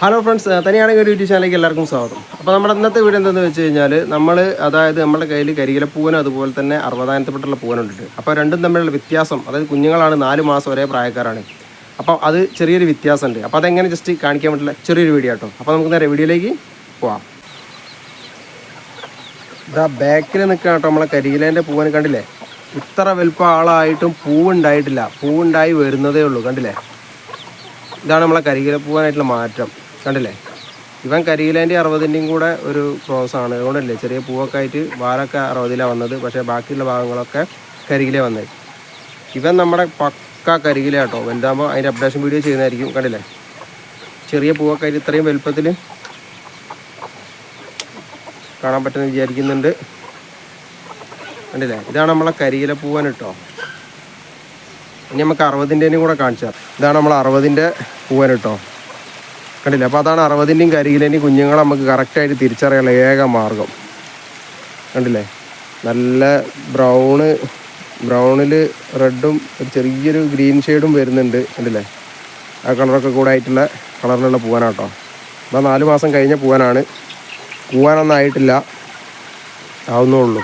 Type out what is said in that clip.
Hello friends തനിയാണെങ്കിൽ ഒരു YouTube ചാനലിലേക്ക് എല്ലാവർക്കും സ്വാഗതം. അപ്പോൾ നമ്മുടെ ഇന്നത്തെ വീട് എന്താണെന്ന് വെച്ച് കഴിഞ്ഞാൽ നമ്മൾ അതായത് നമ്മുടെ കയ്യിൽ കരികിലപ്പൂവൻ അതുപോലെ തന്നെ അറുപതായിരത്തിപ്പെട്ടുള്ള പൂവനുണ്ട്. അപ്പോൾ രണ്ടും തമ്മിലുള്ള വ്യത്യാസം അതായത് കുഞ്ഞുങ്ങളാണ് നാല് മാസം ഒരേ പ്രായക്കാരാണ്. അപ്പോൾ അത് ചെറിയൊരു വ്യത്യാസമുണ്ട്. അപ്പോൾ അതെങ്ങനെ ജസ്റ്റ് കാണിക്കാൻ പറ്റില്ല ചെറിയൊരു വീഡിയോ കേട്ടോ അപ്പോൾ നമുക്ക് നേരെ വീഡിയോയിലേക്ക് പോവാം. ഇതാ ബാക്കിൽ നിൽക്കുക കേട്ടോ നമ്മളെ കരികിലേന്റെ പൂവൻ കണ്ടില്ലേ? ഇത്ര വലുപ്പം ആളായിട്ടും പൂവുണ്ടായിട്ടില്ല. പൂവുണ്ടായി വരുന്നതേ ഉള്ളൂ കണ്ടില്ലേ? ഇതാണ് നമ്മളെ കരികില പൂവാനായിട്ടുള്ള മാറ്റം. കണ്ടില്ലേ? ഇവൻ കരിയിലേന്റെ അറുപതിന്റെയും കൂടെ ഒരു ക്രോസ് ആണ്. അതുകൊണ്ടല്ലേ ചെറിയ പൂവൊക്കെ ആയിട്ട് വാലൊക്കെ അറുപതിലാണ് വന്നത്. പക്ഷേ ബാക്കിയുള്ള ഭാഗങ്ങളൊക്കെ കരികിലേ വന്നത് ഇവൻ നമ്മുടെ പക്ക കരികില കേട്ടോ. വലുതാകുമ്പോൾ അതിന്റെ അപ്ഡേഷൻ വീഡിയോ ചെയ്യുന്നതായിരിക്കും. കണ്ടില്ലേ? ചെറിയ പൂവൊക്കെ ആയിട്ട് ഇത്രയും വലുപ്പത്തിൽ കാണാൻ പറ്റുമെന്ന് വിചാരിക്കുന്നുണ്ട്. കണ്ടില്ലേ? ഇതാണ് നമ്മളെ കരിയില പൂവൻ കേട്ടോ. ഇനി നമുക്ക് അറുപതിന്റെയും കൂടെ കാണിച്ചാൽ ഇതാണ് നമ്മൾ അറുപതിന്റെ പൂവൻ കേട്ടോ. കണ്ടില്ലേ അപ്പോൾ അതാണ് അറുപതിന്റെയും കരികിലേന്റെയും കുഞ്ഞുങ്ങളെ നമുക്ക് കറക്റ്റായിട്ട് തിരിച്ചറിയാനുള്ള ഏക മാർഗം. കണ്ടില്ലേ? നല്ല ബ്രൗണ് ബ്രൗണിൽ റെഡും ഒരു ചെറിയൊരു ഗ്രീൻ ഷെയ്ഡും വരുന്നുണ്ട്. കണ്ടില്ലേ? ആ കളറൊക്കെ കൂടെ ആയിട്ടുള്ള കളറിലുള്ള പൂവാനാട്ടോ. അപ്പോൾ നാല് മാസം കഴിഞ്ഞ പൂവാനാണ്. പൂവാനൊന്നും ആയിട്ടില്ല. ആവുന്നേ ഉള്ളൂ.